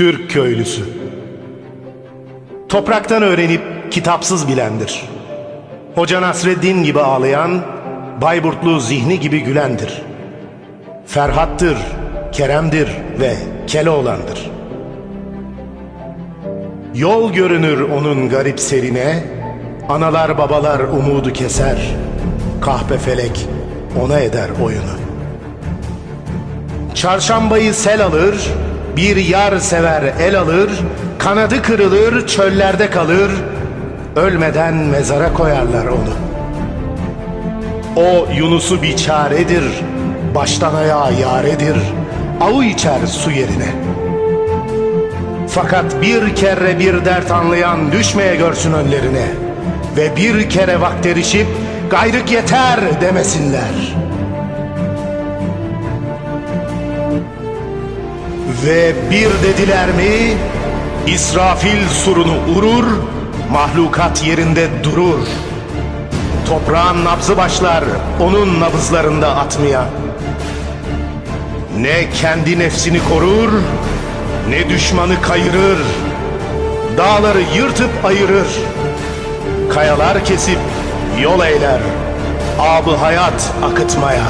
Türk köylüsü. Topraktan öğrenip kitapsız bilendir. Hoca Nasreddin gibi ağlayan, Bayburtlu zihni gibi gülendir. Ferhat'tır, Kerem'dir ve Keloğlan'dır. Yol görünür onun garip serine, analar babalar umudu keser, kahpe felek ona eder oyunu. Çarşambayı sel alır, bir yar sever el alır, kanadı kırılır, çöllerde kalır, ölmeden mezara koyarlar onu. O Yunus'u bir çaredir, baştan ayağa yaredir, avu içer su yerine. Fakat bir kere bir dert anlayan düşmeye görsün önlerine ve bir kere vakt erişip gayrık yeter demesinler.'' Ve bir dediler mi İsrafil surunu urur Mahlukat yerinde durur. Toprağın nabzı başlar Onun nabızlarında atmaya. Ne kendi nefsini korur Ne düşmanı kayırır. Dağları yırtıp ayırır. Kayalar kesip yol eyler Abı hayat akıtmaya